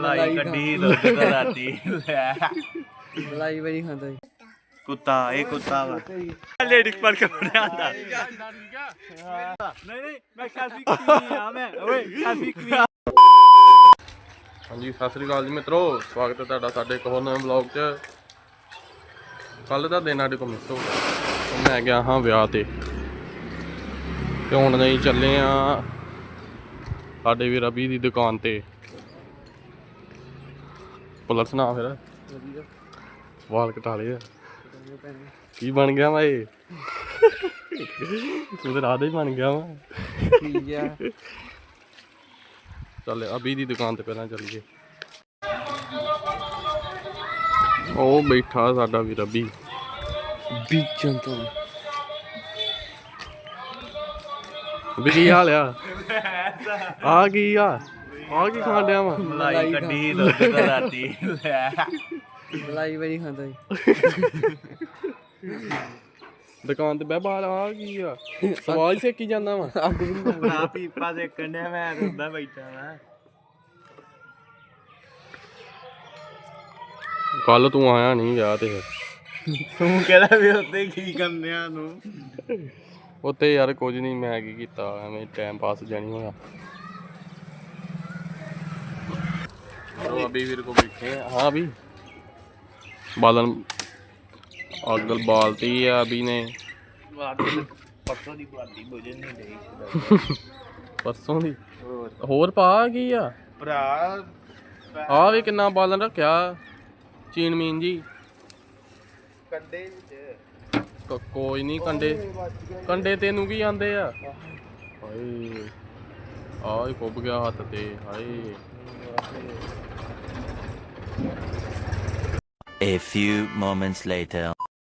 ਮਲਾਈ ਕੱਢੀ ਦੁੱਧ ਦਾ ਰਾਤੀ। ਲੈ ਮਲਾਈ ਬੜੀ ਖਾਂਦਾ ਜੀ ਕੁੱਤਾ ਇਹ ਕੁੱਤਾ ਵਾ। ਲੇਡੀ ਪਰ ਕੇ ਬਣਿਆ ਹੁੰਦਾ। ਨਹੀਂ ਨਹੀਂ ਮੈਂ ਸੈਲਫੀ ਕਰੀ ਆ ਮੈਂ। ਓਏ ਸੈਲਫੀ ਕਰੀ ਹਾਂਜੀ ਸਤਿ ਸ੍ਰੀ ਅਕਾਲ ਜੀ ਮਿੱਤਰੋ। ਸਵਾਗਤ ਹੈ ਤੁਹਾਡਾ ਸਾਡੇ ਇੱਕ ਹੋਰ ਨਵੇਂ ਵਲੌਗ 'ਚ। ਕੱਲ ਦਾ ਦਿਨ ਸਾਡੇ ਕੋਲ ਮਿਸ ਹੋ ਗਿਆ ਮੈਂ ਗਿਆ ਹਾਂ ਵਿਆਹ ਤੇ। ਤੇ ਹੁਣ ਨਹੀਂ ਚੱਲੇ ਆ ਸਾਡੇ ਵੀ ਰਬੀ ਦੀ ਦੁਕਾਨ ਤੇ। ਪੁਲਿਸ ਨਾ ਫਿਰ। ਵਧੀਆ ਵਾਲ ਕਟਾ ਲਏ ਆ। ਕੀ ਬਣ ਗਿਆ ਵਾ ਇਹ? ਤੂੰ ਤੇ ਰਾਧਾ ਹੀ ਬਣ ਗਿਆ ਵਾ। ਠੀਕ ਆ। ਚੱਲ ਅਬੀ ਦੀ ਦੁਕਾਨ ਤੇ ਪਹਿਲਾਂ ਚੱਲੀਏ। ਉਹ ਬੈਠਾ ਸਾਡਾ ਵੀ ਰਬੀ। ਬੀਚਾਂ ਤੋਂ। ਵੀ ਕੀ ਹਾਲ ਆ ਆ ਕੀ ਆ? ਆ ਕੀ ਖਾਣ ਡਿਆ ਵਾ? ਮਲਾਈ ਕੱਢੀ ਦੁੱਧ ਦਾ ਰਾਤੀ। ਲੈ ਮਲਾਈ ਬੜੀ ਖਾਂਦਾ ਜੀ ਦੁਕਾਨ ਤੇ ਬਹਿ ਬਾਹਰ ਆ ਕੀ ਆ? ਸਵਾਲ ਸੇਕੀ ਜਾਂਦਾ ਵਾ। ਅੱਗ ਨੀ। ਨਾ ਪੀਪਾ ਦੇ ਕੰਨੇ ਮੈਂ ਰੁੰਦਾ ਬੈਠਾ ਵਾ। ਕੱਲ ਤੂੰ ਆਇਆ ਨਹੀਂ ਵਿਆਹ ਤੇ ਤੂੰ ਕਹਿੰਦਾ ਵੀ ਉੱਤੇ ਕੀ ਕਰਨਿਆ ਨੂੰ ਉੱਤੇ ਯਾਰ ਕੁਝ ਨਹੀਂ ਮੈਂ ਕੀ ਕੀਤਾ ਐਵੇਂ ਟਾਈਮ ਪਾਸ ਜਾਣੀ ਹੋਇਆ। ਉਹ ਅਬੀ ਵੀਰ ਕੋ ਬੈਠੇ ਆ। ਹਾਂ ਵੀ। ਬਾਲਨ ਅਗਲ ਬਾਲਤੀ ਆ ਅਬੀ ਨੇ। ਪਰਸੋਂ ਦੀ ਬਾਦੀ ਬੁਝਣ ਨਹੀਂ ਰਹੀ ਪਰਸੋਂ ਦੀ? ਹੋਰ। ਪਾ ਕੀ ਆ? ਭਰਾ ਆ ਵੀ ਕਿੰਨਾ ਬਾਲਣ ਰੱਖਿਆ ਚੀਨ ਮੀਨ ਜੀ। ਕੰਡੇ ਵਿੱਚ। ਕੋਈ ਨਹੀਂ ਕੰਡੇ। ਕੰਡੇ ਤੈਨੂੰ ਕੀ ਆਂਦੇ ਆ? ਹਾਏ। ਆ ਹੀ ਫੁੱਬ ਗਿਆ ਹੱਥ ਤੇ ਹਾਏ। A few moments later.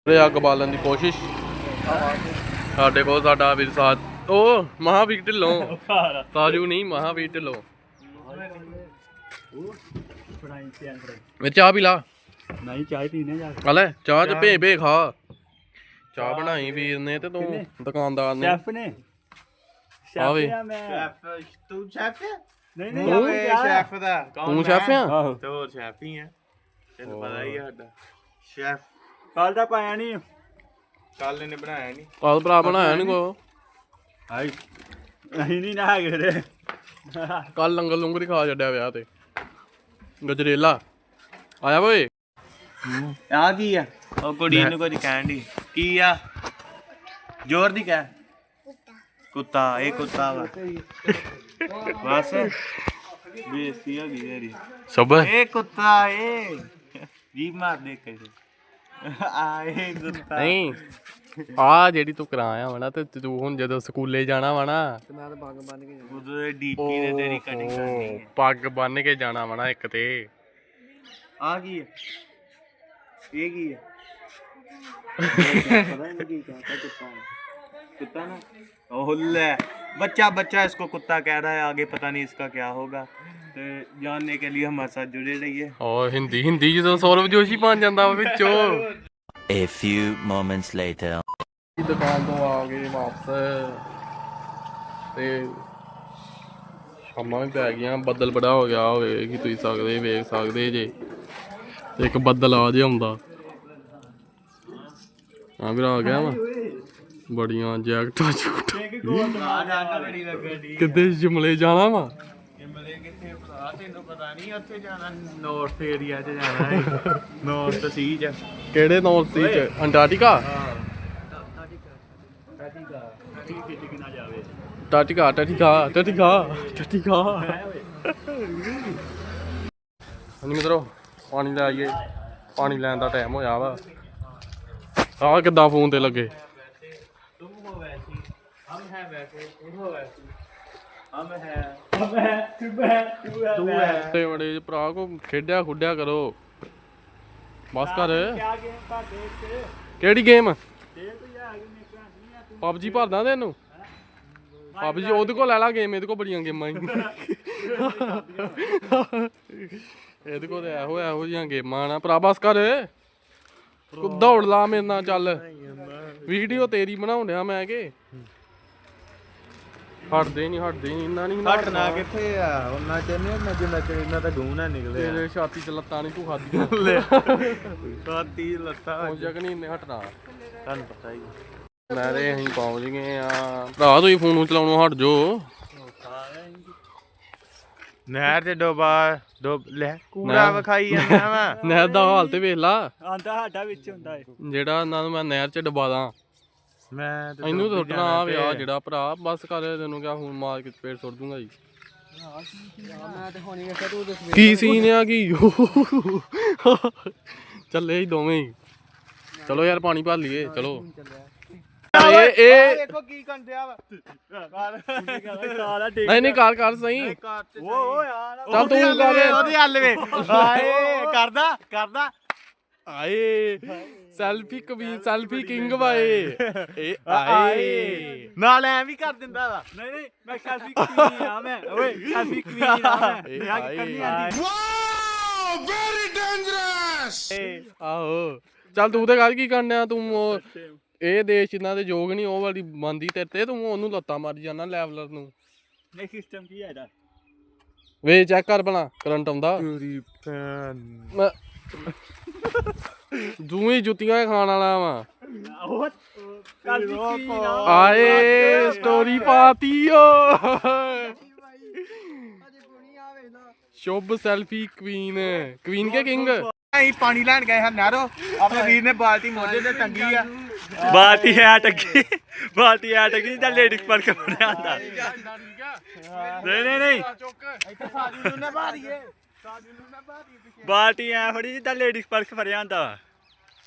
ਰੇ ਅੱਗ ਬਾਲਣ ਦੀ ਕੋਸ਼ਿਸ਼। ਸਾਡੇ ਕੋਲ ਸਾਡਾ ਵੀਰ ਸਾਥ ਉਹ ਮਹਾਵੀਰ ਢਿੱਲੋਂ। ਸਾਜੂ ਨਹੀਂ ਮਹਾਵੀਰ ਢਿੱਲੋਂ। ਵੇ ਚਾਹ ਪੀ ਲਾ। ਨਹੀਂ ਚਾਹ ਪੀਨੇ ਜਾ ਆ ਲੈ ਚਾਹ ਚ ਭੇ ਭੇ ਖਾ। ਚਾਹ ਬਣਾਈ ਵੀਰ ਨੇ ਤੇ ਤੂੰ ਦੁਕਾਨਦਾਰ ਨੇ। ਸ਼ੈਫ ਨੇ? ਆ ਵੇ। ਮੈਂ। ਸ਼ੈਫ ਤੂੰ ਸ਼ੈਫ ਹੈ ਨਹੀਂ ਨਹੀਂ ਸ਼ੈਫ ਦਾ। ਤੂੰ ਸ਼ੈਫ ਆ? ਤੇ ਹੋਰ ਸ਼ੈਫ ਹੀ ਆ। ਤੈਨੂੰ ਪਤਾ ਹੀ ਆ ਸਾਡਾ। ਸ਼ੈਫ ਕੱਲ ਦਾ ਪਾਇਆ ਨਹੀਂ ਕੱਲ ਇਹਨੇ ਬਣਾਇਆ ਨਹੀਂ ਕਾਲ ਭਰਾ ਬਣਾਇਆ ਨੀ ਕੋ ਹਾਈ ਅਸੀਂ ਨਹੀਂ ਨਾ ਰੇ ਕੱਲ ਲੰਗਰ ਲੰਗਰ ਹੀ ਖਾ ਛੱਡਿਆ ਵਿਆਹ ਤੇ। ਗਜਰੇਲਾ ਆਇਆ ਓਏ? ਆ ਕੀ ਆ? ਉਹ ਕੁੜੀ ਨੂੰ ਕੁਝ ਕਹਿਣ ਦੀ ਕੀ ਆ? ਜ਼ੋਰ ਦੀ ਕਹਿ। ਕੁੱਤਾ ਇਹ ਕੁੱਤਾ ਵਾ। ਬਸ। ਬੇਇੱਜ਼ਤੀ ਹੋ ਗਈ ਤੇਰੀ। ਸਭ ਇਹ ਕੁੱਤਾ ਇਹ ਜੀ ਮਾਰ ਦੇ ਕੇ ਆਏ ਕੁੱਤਾ ਨਹੀਂ ਆ ਜਿਹੜੀ ਤੂੰ ਕਰਾਇਆ ਵਾ ਨਾ ਤੇ ਤੂੰ ਹੁਣ ਜਦੋਂ ਸਕੂਲੇ ਜਾਣਾ ਵਾ ਨਾ ਤੇ ਮੈਂ ਤਾਂ ਬੰਗ ਬੰਨ ਕੇ ਜਾਣਾ। ਉਹਦੇ ਡੀਪੀ ਨੇ ਤੇਰੀ ਕਟਿੰਗ ਕਰਨੀ ਹੈ। ਪੱਗ ਬੰਨ ਕੇ ਜਾਣਾ ਵਾ ਨਾ ਇੱਕ ਤੇ। ਆ ਕੀ ਹੈ? ਇਹ ਕੀ ਹੈ? ਪਤਾ ਨਹੀਂ ਕੀ ਕਹਤਾ ਕੁੱਤਾ कुत्ता ना ओह ले बच्चा बच्चा इसको कुत्ता कह रहा है आगे पता नहीं इसका क्या होगा तो जानने के लिए हमारे साथ जुड़े रहिए ਓ ਹਿੰਦੀ ਹਿੰਦੀ ਜਦੋਂ ਸੌਰਵ ਜੋਸ਼ੀ ਬਣ ਜਾਂਦਾ ਵਾ ਵਿੱਚੋਂ A few moments later. ਦੁਕਾਨ ਤੋਂ ਆ ਗਏ ਵਾਪਸ ਤੇ ਸ਼ਾਮਾਂ ਵੀ ਪੈ ਗਈਆਂ ਬੱਦਲ ਬੜਾ ਹੋ ਗਿਆ ਹੋਵੇ ਕਿ ਤੁਸੀਂ ਸਕਦੇ ਵੇਖ ਸਕਦੇ ਜੇ ਤੇ ਇੱਕ ਬੱਦਲ ਆ ਜੇ ਆਉਂਦਾ ਹਾਂ ਵੀਰ ਆ ਗਿਆ ਵਾ ਬੜੀਆਂ ਜੈਕਟਾਂ ਛੁੱਟ ਇੱਕ ਕੋਲ ਜਾਣਾ ਵਾ? ਸ਼ਿਮਲੇ ਕਿਹੜੇ ਨਾਰਥ ਸੀ 'ਚ? ਅੰਟਾਰਕਟਿਕਾ ਟਾਟਿਕਾ ਟਾਟਿਕਾ ਟਾਟਿਕਾ ਟਾਟਿਕਾ ਹਾਂਜੀ ਪਾਣੀ ਲੈ ਆਈਏ। ਪਾਣੀ ਲੈਣ ਦਾ ਟਾਈਮ ਹੋਇਆ ਵਾ। ਆ ਕਿੱਦਾਂ ਫੋਨ ਤੇ ਲੱਗੇ? हैं वैसे तुम हो वैसी हम हैं हम हैं तू है तू है तू है ਤੇ ਬੜੇ ਜਿਹੇ ਭਰਾ ਕੋ ਖੇਡਿਆ ਖੁੱਡਿਆ ਕਰੋ ਬਸ ਕਰ क्या गेम का देख के ਕਿਹੜੀ ਗੇਮ देख तो यार आगे निकल नहीं है ਪਬਜੀ ਭਰਦਾ ਤੈਨੂੰ ਪਬਜੀ ਉਹਦੇ ਕੋਲ ਲੈ ਲਾ ਗੇਮ ਇਹਦੇ ਕੋਲ ਬੜੀਆਂ ਗੇਮਾਂ ਹੀ ਇਹਦੇ ਕੋਲ ਤੇ ਇਹੋ ਇਹੋ ਜੀਆਂ ਗੇਮਾਂ ਨਾ ਭਰਾ ਬਸ ਕਰ ਕੋ ਦੌੜ ਲਾ ਮੇਰੇ ਨਾਲ ਚੱਲ ਵੀਡੀਓ ਤੇਰੀ ਬਣਾਉਣ ਡਿਆ ਮੈਂ ਕਿ ਹਟਦੇ ਨਹੀਂ ਹਟਦੇ ਨਹੀਂ ਇੰਨਾ ਨਹੀਂ ਹਟਣਾ ਕਿੱਥੇ ਆ? ਉਹਨਾਂ ਚ ਨਹੀਂ ਮੈਂ ਜਿੰਨਾ ਚ ਇਹਨਾਂ ਦਾ ਗੂੰ ਨਾ ਨਿਕਲੇ। ਤੇਰੇ ਛਾਤੀ ਚ ਲੱਤਾਂ ਨਹੀਂ ਤੂੰ ਖਾਦੀ ਸਾਤੀ ਲੱਤਾਂ। ਪਹੁੰਚ ਜਾ ਕਿ ਨਹੀਂ ਇੰਨੇ ਹਟਣਾ। ਤੁਹਾਨੂੰ ਪਤਾ ਹੀ ਮੈਂ ਤੇ ਅਸੀਂ ਪਹੁੰਚ ਗਏ ਆ। ਭਰਾ ਤੁਸੀਂ ਫੋਨ ਨੂੰ ਚਲਾਉਣੋਂ ਹਟ ਜੋ ਨਹਿਰ ਤੇ ਡੋਬਾ ਡੋਬ ਲੈ ਕੂੜਾ ਵਿਖਾਈ ਜਾਂਦਾ ਵਾ। ਨਹਿਰ ਦਾ ਹਾਲ ਤੇ ਵੇਖ ਲਾ। ਆਂਦਾ ਸਾਡਾ ਵਿੱਚ ਹੁੰਦਾ ਏ। ਜਿਹੜਾ ਇਹਨਾਂ ਨੂੰ ਮੈਂ ਨਹਿਰ ਚ ਡਬਾ ਦਾਂ। ਮੈਂ ਤੇ ਇਹਨੂੰ ਸੁੱਟਣਾ ਆ ਵਿਆਹ ਤੇ- ਜਿਹੜਾ ਭਰਾ ਬਸ ਕਰ ਤੈਨੂੰ ਕਿਹਾ ਹੁਣ ਮਾਰ ਕੇ ਪੇੜ ਸੁੱਟ ਦੂੰਗਾ ਜੀ। ਮੈਂ ਤੇ ਹੁਣੀ ਵੇਖਿਆ ਤੂੰ ਦੱਸ ਕੀ ਸੀਨ ਆ ਕੀ? ਚੱਲੇ ਹੀ ਦੋਵੇਂ ਹੀ। ਚਲੋ ਯਾਰ ਪਾਣੀ ਭਰ ਲਈਏ ਚਲੋ। ਇਹ ਇਹ ਦੇਖੋ ਕੀ ਕੰਡਿਆ ਵਾ। ਨਹੀਂ ਨਹੀਂ ਕਰ ਕਰ ਸਹੀ। ਓ ਯਾਰ ਚੱਲ ਤੂੰ ਕਰ। ਉਹਦੇ ਹੱਲ ਵੇ। ਹਾਏ ਕਰਦਾ ਕਰਦਾ। ਆਏ। ਸੈਲਫੀ ਕਵੀ ਸੈਲਫੀ ਕਿੰਗ ਵਾਏ। ਇਹ ਆਏ। ਨਾਲ ਐ ਵੀ ਕਰ ਦਿੰਦਾ ਵਾ। ਨਹੀਂ ਨਹੀਂ ਮੈਂ ਸੈਲਫੀ ਕਵੀਨ ਆ ਮੈਂ। ਓਏ ਸੈਲਫੀ ਕਵੀਨ ਆ ਮੈਂ। ਇਹ ਮੈਂ ਕਰਨੀ ਆਂਦੀ ਆਹੋ। ਚੱਲ ਤੂੰ ਤੇ ਕਰ ਕੀ ਕਰਨਿਆ ਤੂੰ ਉਹ ਇਹ ਦੇਸ਼ ਇਹਨਾਂ ਦੇ ਯੋਗ ਨਹੀਂ ਉਹ ਵਾਲੀ ਮੰਦੀ ਤੇਰੇ ਤੇ ਤੂੰ ਉਹਨੂੰ ਲੱਤਾਂ ਮਾਰੀ ਜਾਣਾ ਲੈਵਲਰ ਨੂੰ। ਨਹੀਂ ਸਿਸਟਮ ਕੀ ਹੈ ਇਹਦਾ? ਵੇ ਚੈੱਕ ਕਰ ਬਣਾ ਕਰੰਟ ਆਉਂਦਾ। ਤੇਰੀ ਭੈਣ। ਦੂਈ ਜੁੱਤੀਆਂ ਹੀ ਖਾਣ ਵਾਲਾ ਵਾ। ਉਹ ਕਵੀਨ ਆਏ ਸਟੋਰੀ ਪਾਤੀ ਓ। ਸ਼ੁਭ ਸੈਲਫੀ ਕੁਈਨ ਕੁਈਨ ਕੇ ਕਿੰਗ ਅਸੀਂ ਪਾਣੀ ਲੈਣ ਗਏ ਹਾਂ ਨਹਿਰੋ। ਆਪਣੇ ਵੀਰ ਨੇ ਬਾਲਟੀ ਮੋਢੇ ਤੇ ਟੰਗੀ ਆ। ਬਾਲਟੀ ਹੈ ਟੱਕੀ ਬਾਲਟੀ ਹੈ ਟੱਕੀ ਤਾਂ ਲੇਡੀਜ਼ ਪਰ ਕੇ ਬਣਿਆ ਆਂਦਾ ਨਹੀਂ ਨਹੀਂ ਨਹੀਂ। ਇੱਥੇ ਸਾਡੀ ਨੂੰ ਨਾ ਮਾਰੀਏ ਬਾਲਟੀ ਐ ਫੜੀ ਜਿੱਦਾਂ ਲੇਡੀਜ਼ ਪਰਖ ਫੜਿਆ ਹੁੰਦਾ। ਵਾ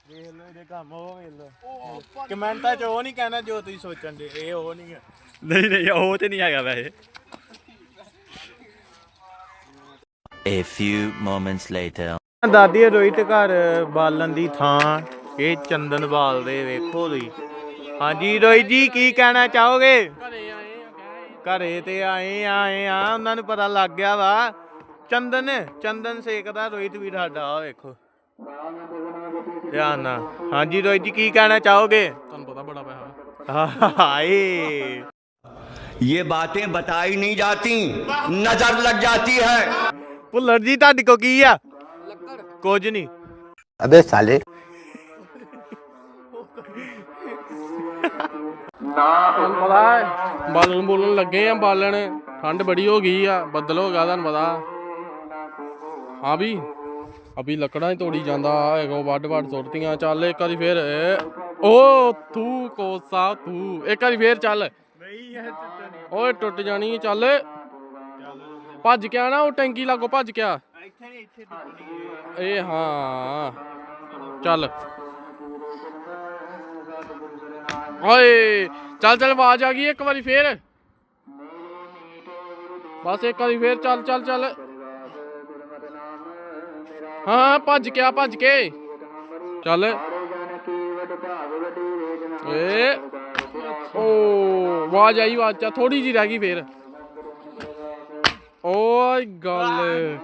ਵੇਖ ਲਓ ਇਹਦੇ ਕੰਮ ਉਹ ਵੇਖ ਲਓ। ਕਮੈਂਟਾਂ 'ਚ ਉਹ ਨਹੀਂ ਕਹਿਣਾ ਜੋ ਤੁਸੀਂ ਸੋਚਣ ਦੇ ਇਹ ਉਹ ਨਹੀਂ ਹੈ। ਨਹੀਂ ਨਹੀਂ ਉਹ ਤੇ ਨਹੀਂ ਹੈਗਾ ਵੈਸੇ। A few moments later. ਦਾਦੀ ਰੋਹਿਤ ਘਰ ਬਾਲਣ ਦੀ ਥਾਂ ਇਹ ਚੰਦਨ ਬਾਲਦੇ ਵੇਖੋ ਤੁਸੀਂ। ਹਾਂਜੀ ਰੋਹਿਤ ਜੀ ਕੀ ਕਹਿਣਾ ਚਾਹੋਗੇ? ਘਰੇ ਤੇ ਆਏ ਆਏ ਆ ਉਹਨਾਂ ਨੂੰ ਪਤਾ ਲੱਗ ਗਿਆ ਵਾ। ਚੰਦਨ ਚੰਦਨ ਸੇਕਦਾ ਰੋਹਿਤ ਵੀ ਸਾਡਾ ਆ ਵੇਖੋ ਧਿਆਨ ਨਾਲ ਹਾਂਜੀ ਰੋਹਿਤ ਜੀ ਕੀ ਕਹਿਣਾ ਚਾਹੋਗੇ ਤੁਹਾਨੂੰ ਪਤਾ ਬੜਾ ਪੈਸਾ ਹਾਏ ये बातें बताई नहीं जाती नजर लग जाती है ਭੁੱਲਰ ਜੀ ਤੁਹਾਡੇ ਕੋ ਕੀ ਆ ਕੁਝ ਨਹੀਂ अबे साले ਤੁਹਾਨੂੰ ਪਤਾ ਹੈ ਬਾਲਣ ਬੋਲਣ ਲੱਗੇ ਆ ਬਾਲਣ ਠੰਡ ਬੜੀ ਹੋ ਗਈ ਆ ਬੱਦਲ ਹੋ ਗਿਆ ਤੁਹਾਨੂੰ ਪਤਾ ਹਾਂ ਵੀ। ਅਭੀ ਲੱਕੜਾਂ ਹੀ ਤੋੜੀ ਜਾਂਦਾ, ਹੈਗੋ ਵੱਡ ਵੱਡ ਸੁੱਟਤੀਆਂ, ਚੱਲ ਇੱਕ ਵਾਰੀ ਫੇਰ ਓ, ਤੂੰ ਕੋਸਾ, ਤੂੰ, ਇੱਕ ਵਾਰੀ ਫੇਰ ਚੱਲ। ਓਏ, ਟੁੱਟ ਜਾਣੀ ਚੱਲ। ਭੱਜ ਕੇ ਆ ਉਹ ਟੈਂਕੀ ਲਾਗੋ ਭੱਜ ਕੇ ਆ। ਇਹ ਹਾਂ। ਚੱਲ। ਓਏ, ਚੱਲ ਚੱਲ, ਆਵਾਜ਼ ਆ ਗਈ, ਇੱਕ ਵਾਰੀ ਫੇਰ। ਬਸ, ਇੱਕ ਵਾਰੀ ਫੇਰ, ਚੱਲ ਚੱਲ ਚੱਲ। ਹਾਂ ਭੱਜ ਕੇ ਆ ਭੱਜ ਕੇ। ਚੱਲ। ਏ। ਓ ਆਵਾਜ਼ ਆਈ ਆਵਾਜ਼ ਚਾ ਥੋੜੀ ਜੀ ਰਹਿ ਗਈ ਫੇਰ। ਓਏ ਗੱਲ।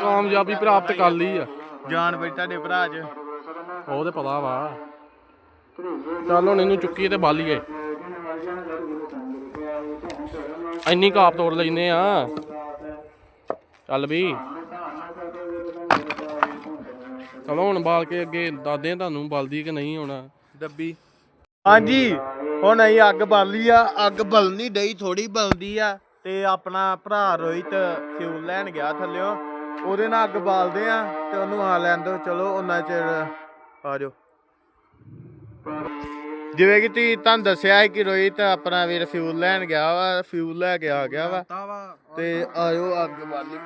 ਕਾਮਯਾਬੀ ਪ੍ਰਾਪਤ ਕਰ ਲਈ ਆ। ਜਾਨ ਬਈ ਤੁਹਾਡੇ ਭਰਾ 'ਚ। ਉਹ ਤੇ ਪਤਾ ਵਾ। ਚੱਲ ਹੁਣ ਇਹਨੂੰ ਚੁੱਕੀਏ ਤੇ ਬਾਲੀਏ। ਇੰਨੀ ਕਾਪ ਤੋੜ ਲੈਨੇ ਆ। ਚੱਲ ਵੀ ਚਲੋ ਹੁਣ ਬਾਲ ਕੇ ਅੱਗੇ ਦਾਦੇ ਤੁਹਾਨੂੰ ਬਲਦੀ ਕਿ ਨਹੀਂ ਹੋਣਾ। ਡੱਬੀ ਹਾਂਜੀ ਹੁਣ ਅਸੀਂ ਅੱਗ ਬਾਲੀ ਆ ਅੱਗ ਬਲਣੀ ਡਈ ਥੋੜੀ ਬਲਦੀ ਆ ਤੇ ਆਪਣਾ ਭਰਾ ਰੋਹਿਤ ਫਿਊਲ ਲੈਣ ਗਿਆ ਥੱਲਿਓ। ਉਹਦੇ ਨਾਲ ਅੱਗ ਬਾਲਦੇ ਆ ਤੇ ਉਹਨੂੰ ਆ ਲੈਣ ਦਿਓ ਚਲੋ ਉਹਨਾਂ ਚਿਰ ਆ ਜਾਓ। ਜਿਵੇਂ ਕਿ ਤੁਸੀਂ ਤੁਹਾਨੂੰ ਦੱਸਿਆ ਹੈ ਕਿ ਰੋਹਿਤ ਆਪਣਾ ਵੀਰ ਫਿਊਲ ਲੈਣ ਗਿਆ ਵਾ ਫਿਊਲ ਲੈ ਕੇ ਆ ਗਿਆ ਵਾ। ਤੇ ਆਇਓ ਅੱਗ ਬਾਲੀ।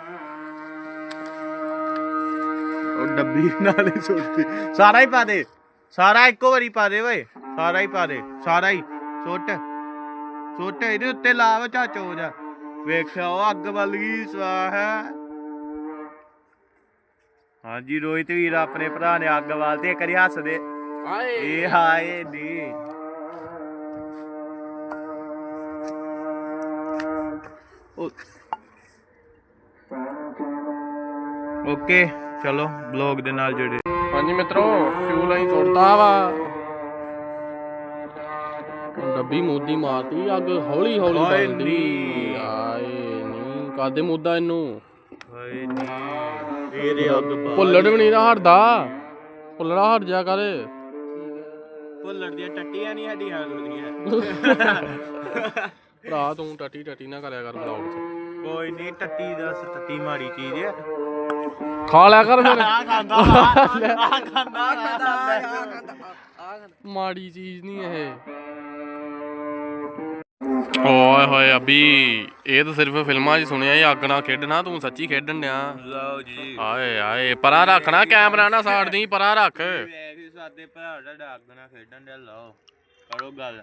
ਉਹ ਡੱਬੀ ਨਾਲ ਸੁੱਟਦੀ ਸਾਰਾ ਹੀ ਪਾ ਦੇ। ਸਾਰਾ ਇੱਕੋ ਵਾਰੀ ਪਾ ਦੇ ਓਏ। ਸਾਰਾ ਹੀ ਪਾ ਦੇ। ਸਾਰਾ ਹੀ। ਸੁੱਟ। ਸੁੱਟ। ਇਹਦੇ ਉੱਤੇ ਲਾ ਵਾ ਚਾਚੋ ਜਾ। ਵੇਖਿਆ ਉਹ ਅੱਗ ਬਲ ਗਈ ਸਵਾਹ ਹਾਂਜੀ ਰੋਹਿਤ ਵੀਰ ਆਪਣੇ ਭਰਾ ਨੇ ਅੱਗ ਬਾਲਦੀ ਕਰੀ ਹੱਸਦੇ। ਆਏ ਇਹ ਹਾਏ ਨੀ। ਓਕੇ। ਚਲੋ ਬਲੌਗ ਦੇ ਨਾਲ ਜੁੜੇ। ਹਾਂਜੀ ਮਿੱਤਰੋ ਫਿਊਲ ਅਸੀਂ ਸੁੱਟਤਾ ਵਾ। ਡੱਬੀ ਮੋਦੀ ਮਾਰਤੀ ਅੱਗ ਹੌਲੀ ਹੌਲੀ ਬਲਦੀ ਨੀ। ਆਏ ਨਹੀਂ ਕਾਦੇ ਮੁੱਦਾ ਇਹਨੂੰ? ਨੀ ਅੱਗ ਭੁੱਲੜ ਵੀ ਨਹੀਂ ਨਾ ਹਟਦਾ। ਭੁੱਲੜਾ ਹਟ ਜਾ ਕਰ। ਭੁੱਲੜ ਦੀਆਂ ਟੱਟੀਆਂ ਨਹੀਂ ਸਾਡੀ ਹਾਲ ਹੁੰਦੀਆਂ ਭਰਾ ਤੂੰ ਟਟੀ ਟਟੀ ਨਾ ਕਰਿਆ ਕਰ ਬਲੌਗ 'ਚ। ਕੋਈ ਨਹੀਂ ਟੱਟੀ ਦਾ ਟੱਟੀ ਮਾੜੀ ਚੀਜ਼ ਹੈ ਖਾ ਲਿਆ ਕਰ ਫਿਰ। ਆ ਖਾਂਦਾ ਆ ਖਾਂਦਾ ਮਾੜੀ ਚੀਜ਼ ਨਹੀਂ ਇਹ। ਓਏ ਹੋਏ ਅਬੀ ਇਹ ਤਾਂ ਸਿਰਫ ਫਿਲਮਾਂ 'ਚ ਸੁਣਿਆ ਹੀ ਅੱਗ ਨਾਲ ਖੇਡਣਾ ਤੂੰ ਸੱਚੀ ਖੇਡਣ ਡਿਆ। ਲਓ ਜੀ। ਆਏ ਆਏ ਪਰਾਂ ਰੱਖਣਾ ਕੈਮਰਾ ਨਾ ਸਾੜਦੀ ਪਰਾਂ ਰੱਖ। ਸਾਡੇ ਭਰਾ ਦਾ ਡਾਕ ਨਾਲ ਖੇਡਣ ਦੇ ਲਓ ਕਰੋ ਗੱਲ।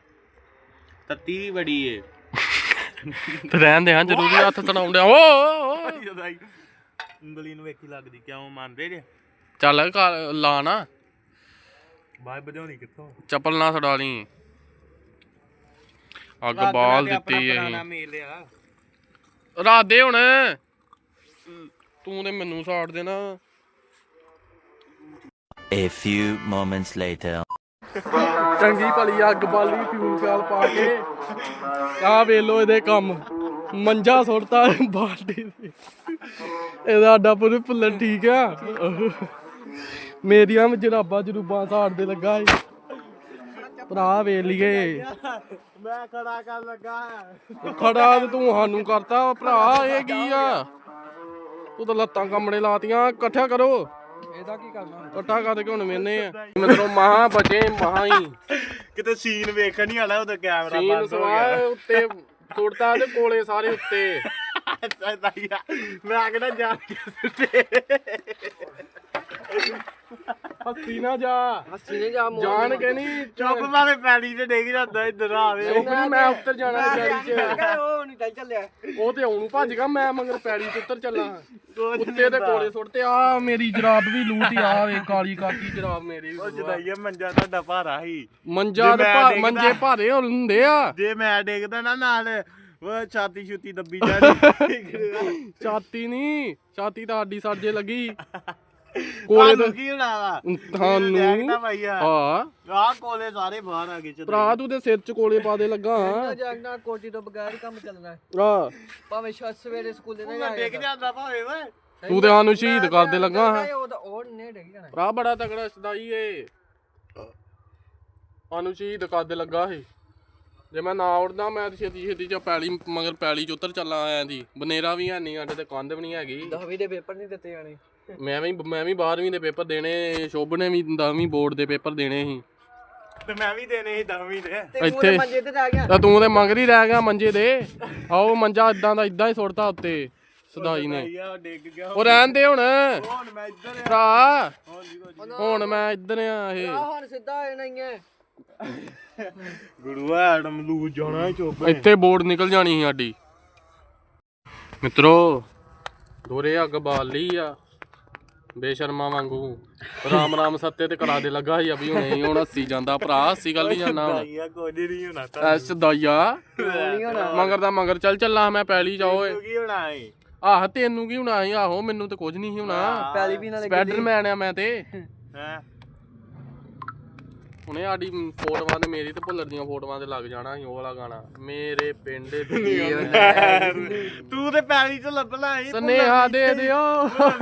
ਤੱਤੀ ਵੀ ਬੜੀ ਏ। ਤੇ ਰਹਿਣ ਦੇ ਹਾਂ ਜ਼ਰੂਰੀ ਹੱਥ ਡਿਆ। ਓ ਓ। ਉਂਗਲੀ ਨੂੰ ਵੇਖੀ ਲੱਗਦੀ ਕਿਉਂ ਮੰਨਦੇ ਜੇ? ਚੱਲ ਘਰ ਲਾ ਨਾ। ਬਾਈ ਵਧਾਉਣੀ ਕਿੱਥੋਂ? ਚੱਪਲ ਨਾ ਛਡਾ ਲਈ। ਅੱਗ ਬਾਲ ਆਪਣਾ ਦਿੱਤੀ ਅਸੀਂ। ਮੇਲ ਆ। ਰਾਤ ਦੇ ਹੁਣ। ਤੂੰ ਤੇ ਮੈਨੂੰ ਸਾੜ ਦੇਣਾ। A few moments later. ਚੰਗੀ ਭਲੀ ਅੱਗ ਬਾਲੀ ਫਿਊਲ ਫਿਆਲ ਪਾ ਕੇ। ਆ ਵੇਲੋ ਇਹਦੇ ਕੰਮ। ਮੰਜਾ ਸੁੱਟਤਾ ਬਾਲਟੀ ਦੇ ਇਹਦਾ ਆਡਾ ਪੂਰੇ ਭੁੱਲਣ ਠੀਕ ਆ। ਮੇਰੀਆਂ ਵੀ ਜਰਾਬਾਂ ਜਰੂਬਾਂ ਸਾੜਦੇ ਲੱਗਾ ਸੀ ਭਰਾ ਵੇਖ ਲਈਏ। ਮੈਂ ਖੜਾ ਕਰ ਲੱਗਾ। ਖੜਾ ਤੇ ਤੂੰ ਸਾਨੂੰ ਕਰਤਾ ਭਰਾ ਇਹ ਕੀ ਆ? ਤੂੰ ਤਾਂ ਲੱਤਾਂ ਕੰਮੜੇ ਲਾਤੀਆਂ ਇਕੱਠਾ ਕਰੋ। ਇਹਦਾ ਕੀ ਕਰਨਾ? ਇਕੱਠਾ ਕਰਕੇ ਹੁਣ ਮੈਨੇ ਆ। ਮਤਲਬ ਮਹਾ ਬਚੇ ਮਹਾ ਹੀ। ਕਿਤੇ ਸੀਨ ਵੇਖਣ ਨਹੀਂ ਆਲਾ ਉਹਦਾ ਕੈਮਰਾ ਬੰਦ ਹੋ ਗਿਆ। ਉੱਤੇ ਸੁੱਟਦਾ ਤੇ ਕੋਲੇ ਸਾਰੇ ਉੱਤੇ। ਸਦਾਈਆ ਮੈਂ ਕਿਹੜਾ ਜਾ ਕੇ ਸੁੱਤੇ ਹੱਸੀ ਨਾ ਜਾ। ਹੱਸੀ ਨਾ ਜਾ ਜਾਣ ਕੇ ਨਹੀਂ ਚੁੱਪ ਮਾਰੇ ਪੈਲੀ ਤੇ ਡੇਗ ਜਾਂਦਾ ਇੱਧਰ ਆਵੇ ਚੁੱਪ ਨੀ, ਮੈਂ ਉੱਤਰ ਜਾਣਾ ਪੈੜੀ 'ਚ। ਉਹ ਨਹੀਂ ਚੱਲ ਚੱਲਿਆ। ਉਹ ਤੇ ਆਉਣੂ ਭੱਜ ਗਿਆ ਮੈਂ ਮਗਰ ਪੈੜੀ 'ਚ ਉੱਤਰ ਚੱਲਾਂ। ਉੱਤੇ ਤੇ ਕੋਲੇ ਸੁੱਟਤੇ ਆ ਮੇਰੀ ਜਰਾਬ ਵੀ ਲੂਟ ਆ ਵੇ ਕਾਲੀ ਕਾਕੀ ਜਰਾਬ ਮੇਰੀ ਉਹ ਜਦਾਈਆ ਮੰਜਾ ਤੁਹਾਡਾ ਭਾਰਾ ਸੀ ਮੰਜਾ ਜੇ ਤੇ ਮੰਜੇ ਭਾਰੇ ਹੁੰਦੇ ਆ। ਜੇ ਮੈਂ ਡੇਗਦਾ ਨਾ ਨਾਲ ਉਹ ਛਾਤੀ ਛੁੱਤੀ ਦੱਬੀ ਜਾਣੀ। ਛਾਤੀ ਨਹੀਂ ਛਾਤੀ ਤਾਂ ਆਡੀ ਸਾਜੇ ਲੱਗੀ। ਕੋਲੇ ਕੀ ਹੋਣਾ ਵਾ ਤੁਹਾਨੂੰ ਦੇਖਦਾ ਆ ਆਹ ਕੋਲੇ ਸਾਰੇ ਬਾਹਰ ਆ ਗਏ ਚਲ ਭਰਾ ਤੂੰ ਤੇ ਸਿਰ 'ਚ ਕੋਲੇ ਪਾ ਦੇ ਲੱਗਾ ਹਾਂ। ਜਾਗਣਾ ਕੋਟੀ ਤੋਂ ਬਗੈਰ ਹੀ ਕੰਮ ਚੱਲਣਾ। ਹੈ। ਭਾਵੇਂ ਸ਼ਾਇਦ ਸਵੇਰੇ ਸਕੂਲੇ ਨਾ ਮੈਂ ਡੇਗ ਜਾਂਦਾ ਭਾਵੇਂ ਓਏ। ਤੂੰ ਤੇ ਸਾਨੂੰ ਸ਼ਹੀਦ ਕਰਦੇ ਲੱਗਾ ਹਾਂ। ਉਹ ਤਾਂ ਉਹ ਨੇ ਡਿੱਗ ਜਾਣਾ। ਭਰਾ ਬੜਾ ਤਗੜਾ ਸਦਾਈ ਏ। ਸਾਨੂੰ ਸ਼ਹੀਦ ਕਰਦੇ ਲੱਗਾ ਸੀ। ਜੇ ਮੈਂ ਨਾ ਉੜਦਾ ਮੈਂ ਤੇ ਛੇਤੀ ਛੇਤੀ ਚ ਪੈਲੀ ਮਗਰ ਪੈਲੀ ਚ ਉਤਰ ਚੱਲਾਂ ਆਇਆ ਦੀ। ਬਨੇਰਾ ਵੀ ਹੈ ਨਹੀਂ ਸਾਡੇ ਤੇ ਕੰਧ ਵੀ ਨਹੀਂ ਹੈਗੀ। ਦਸਵੀਂ ਦੇ ਪੇਪਰ ਨਹੀਂ ਦਿੱਤੇ ਜਾਣੇ। ਮੈਂ ਵੀ ਮੈਂ ਵੀ 12ਵੀਂ ਦੇ ਪੇਪਰ ਦੇਣੇ ਸ਼ੁਭ ਨੇ ਵੀ 10ਵੀਂ ਬੋਰਡ ਦੇ ਪੇਪਰ ਦੇਣੇ ਸੀ। ਤੇ ਮੈਂ ਵੀ ਦੇਣੇ ਸੀ ਦਸਵੀਂ ਦੇ। ਇੱਥੇ ਮੰਜੇ ਤੇ ਰਹਿ ਗਿਆ। ਤਾਂ ਤੂੰ ਤੇ ਮੰਗਰ ਹੀ ਰਹਿ ਗਿਆ ਮੰਜੇ ਦੇ ਆਓ ਮੰਜਾ ਇਦਾਂ ਦਾ ਇਦਾਂ ਹੀ ਸੁੱਟਤਾ ਉੱਤੇ ਸਦਾਈ ਨੇ। ਭਈਆ ਡਿੱਗ ਗਿਆ ਉਹ ਰਹਿਣ ਦੇ ਹੁਣ। ਹੁਣ ਮੈਂ ਇੱਧਰ ਆ। ਭਰਾ। ਹੁਣ ਮੈਂ ਇੱਧਰ ਆ ਇਹ। ਆਹ ਹੁਣ ਸਿੱਧਾ ਹੋਣਾ ਹੀ ਹੈ। ਗੁਰੂ ਐਡਮ ਲੂ ਜਾਣਾ ਚੁੱਪ। ਇੱਥੇ ਬੋਰਡ ਨਿਕਲ ਜਾਣੀ ਸੀ ਸਾਡੀ। ਮਿੱਤਰੋ ਦੋਰੇ ਅੱਗ ਬਾਲ ਲਈ ਆ। ਬੇਸ਼ਰਮਾ ਵਾਂਗੂ। ਰਾਮ ਰਾਮ ਸੱਤੇ ਤੇ ਕਰਾ ਦੇ ਲੱਗਾ ਸੀ ਅਭੀ ਹੁਣੇ ਹੁਣ ਹੱਸੀ ਜਾਂਦਾ ਭਰਾ ਹੱਸੀ ਗੱਲ ਨਹੀਂ ਜਾਂਦਾ ਹੁਣ। ਭਈਆ ਕੋਈ ਨਹੀਂ ਹੋਣਾ ਤਾਂ। ਐਸ ਦਇਆ ਮਗਰ ਦਾ ਮਗਰ ਚੱਲ ਚੱਲਾਂ ਮੈਂ ਪੈਲੀ ਜਾ ਓਏ। ਕੀ ਹੋਣਾ ਏ? ਆਹ ਤੈਨੂੰ ਕੀ ਹੋਣਾ ਸੀ ਆਹੋ ਮੈਨੂੰ ਤੇ ਕੁਝ ਨਹੀਂ ਸੀ ਹੋਣਾ। ਪੈਲੀ ਵੀ ਨਾਲੇ ਸਪਾਈਡਰਮੈਨ ਆ ਮੈਂ ਤੇ। ਹੈ? ਹੁਣੇ ਸਾਡੀ ਫੋਟੋਆਂ ਤੇ ਮੇਰੀ ਤੇ ਭੁੱਲਰ ਦੀਆਂ ਫੋਟੋਆਂ ਤੇ ਲੱਗ ਜਾਣਾ ਸੀ ਉਹ ਵਾਲਾ ਗਾਣਾ। ਮੇਰੇ ਪਿੰਡ ਦੀ ਤੂੰ ਤੇ ਪੈਲੀ ਚ ਲੱਭਣਾ ਸੀ ਸਨੇਹਾ ਦੇ ਦਿਓ।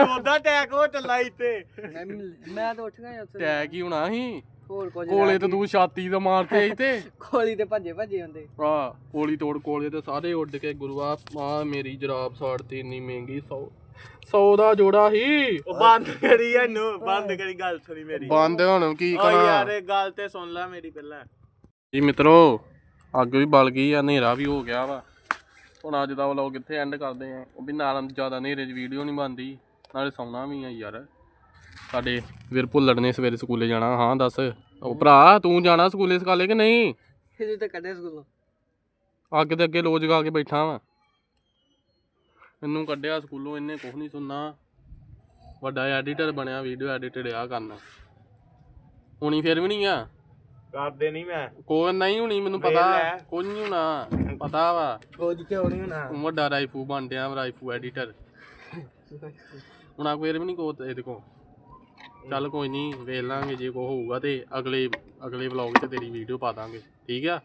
ਉਹਦਾ ਟੈਕ ਹੋ ਚੱਲਾ ਇੱਥੇ। ਮੈਂ ਮੈਂ ਤਾਂ ਉੱਠ ਗਿਆ ਉੱਥੇ। ਟੈਗ ਹੀ ਹੋਣਾ ਸੀ। ਹੋਰ ਕੁਝ ਕੋਲੇ ਤੇ ਤੂੰ ਛਾਤੀ ਤੇ ਮਾਰਤੇ ਸੀ ਤੇ ਖੋਲੀ ਤੇ ਭੱਜੇ ਭੱਜੇ ਹੁੰਦੇ। ਆ ਕੋਲੀ ਤੋੜ ਕੋਲੇ ਤੇ ਸਾਰੇ ਉੱਡ ਕੇ ਗੁਰੂਆ ਆ ਮੇਰੀ ਜਰਾਬ ਸਾੜਤੀ ਇੰਨੀ ਮਹਿੰਗੀ 100 100 ਦਾ ਜੋੜਾ ਸੀ। ਉਹ ਬੰਦ ਕਰੀ ਇਹਨੂੰ ਬੰਦ ਕਰੀ ਗੱਲ ਸੁਣੀ ਮੇਰੀ। ਬੰਦ ਹੁਣ ਕੀ ਓ ਕਰਾਂ? ਯਾਰ ਇਹ ਗੱਲ ਤੇ ਸੁਣ ਲੈ ਮੇਰੀ ਪਹਿਲਾਂ। ਜੀ ਮਿੱਤਰੋ ਅੱਗ ਵੀ ਬਲ ਗਈ ਆ ਹਨੇਰਾ ਵੀ ਹੋ ਗਿਆ ਵਾ। ਹੁਣ ਅੱਜ ਦਾ ਵਲੌਗ ਕਿੱਥੇ ਐਂਡ ਕਰਦੇ ਆ। ਉਹ ਵੀ ਨਾਲ ਜ਼ਿਆਦਾ ਹਨੇਰੇ 'ਚ ਵੀਡੀਓ ਨਹੀਂ ਬਣਦੀ। ਨਾਲੇ ਸੌਣਾ ਵੀ ਆ ਯਾਰ। ਸਾਡੇ ਵੀਰ ਭੁੱਲੜ ਨੇ ਸਵੇਰੇ ਸਕੂਲੇ ਜਾਣਾ। ਹਾਂ ਦੱਸ। ਉਹ ਭਰਾ ਤੂੰ ਜਾਣਾ ਸਕੂਲੇ ਸਕਾਲੇ ਕਿ ਨਹੀਂ? ਇਹਦੇ ਤੇ ਕੱਢੇ ਸਕੂਲੋਂ। ਅੱਗ ਦੇ ਅੱਗੇ ਲੋ ਜਗਾ ਕੇ ਬੈਠਾ ਵਾਂ। ਮੈਨੂੰ ਕੱਢਿਆ ਸਕੂਲੋਂ ਇਹਨੇ ਕੁਝ ਨਹੀਂ ਸੁਣਨਾ। ਵੱਡਾ ਐਡੀਟਰ ਬਣਿਆ ਵੀਡੀਓ ਐਡੀਟਡ ਆ ਕਰਨਾ। ਹੁਣੀ ਫਿਰ ਵੀ ਨਹੀਂ ਆ? ਕਰਦੇ ਨਹੀਂ ਮੈਂ। ਕੋਈ ਨਹੀਂ ਹੁਣੀ ਮੈਨੂੰ ਪਤਾ। ਕੁਝ ਨਹੀਂ ਹੋਣਾ ਪਤਾ ਵਾ। ਕੁਝ ਕਿਉਂ ਨਹੀਂ ਹੋਣਾ? ਵੱਡਾ ਰਾਈਫੂ ਬਣ ਡਿਆ ਵਾ, ਰਾਈਫੂ ਐਡੀਟਰ ਹੁਣ ਆ ਕੋਈ ਵੀ ਨਹੀਂ ਕੋ ਇਹਦੇ ਕੋ ਚੱਲ ਕੋਈ ਨਹੀਂ ਵੇਖ ਲਾਂਗੇ ਜੇ ਕੋ ਹੋਊਗਾ ਤੇ ਅਗਲੇ ਅਗਲੇ ਵਲੌਗ 'ਚ ਤੇਰੀ ਵੀਡੀਓ ਪਾ ਦਾਂਗੇ। ਠੀਕ ਆ?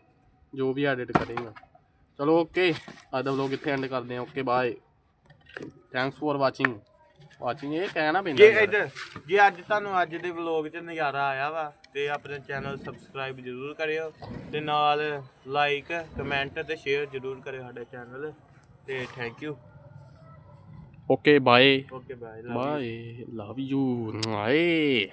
ਜੋ ਵੀ ਐਡਿਟ ਕਰੇਗਾ। ਚਲੋ ਓਕੇ ਅੱਜ ਦਾ ਵਲੋਗ ਇੱਥੇ ਐਂਡ ਕਰਦੇ ਹਾਂ। Okay bye thanks for watching watching ਇਹ ਕਹਿਣਾ ਪੈਂਦਾ ਜੇ ਯਾਰ। ਇੱਧਰ ਜੇ ਅੱਜ ਤੁਹਾਨੂੰ ਅੱਜ ਦੇ ਵਲੌਗ 'ਚ ਨਜ਼ਾਰਾ ਆਇਆ ਵਾ ਤੇ ਆਪਣੇ ਚੈਨਲ ਸਬਸਕ੍ਰਾਈਬ ਜ਼ਰੂਰ ਕਰਿਓ ਤੇ ਨਾਲ ਲਾਈਕ ਕਮੈਂਟ ਤੇ ਸ਼ੇਅਰ ਜ਼ਰੂਰ ਕਰਿਓ ਸਾਡੇ ਚੈਨਲ ਤੇ thank you okay bye okay bye bye love you ਆਏ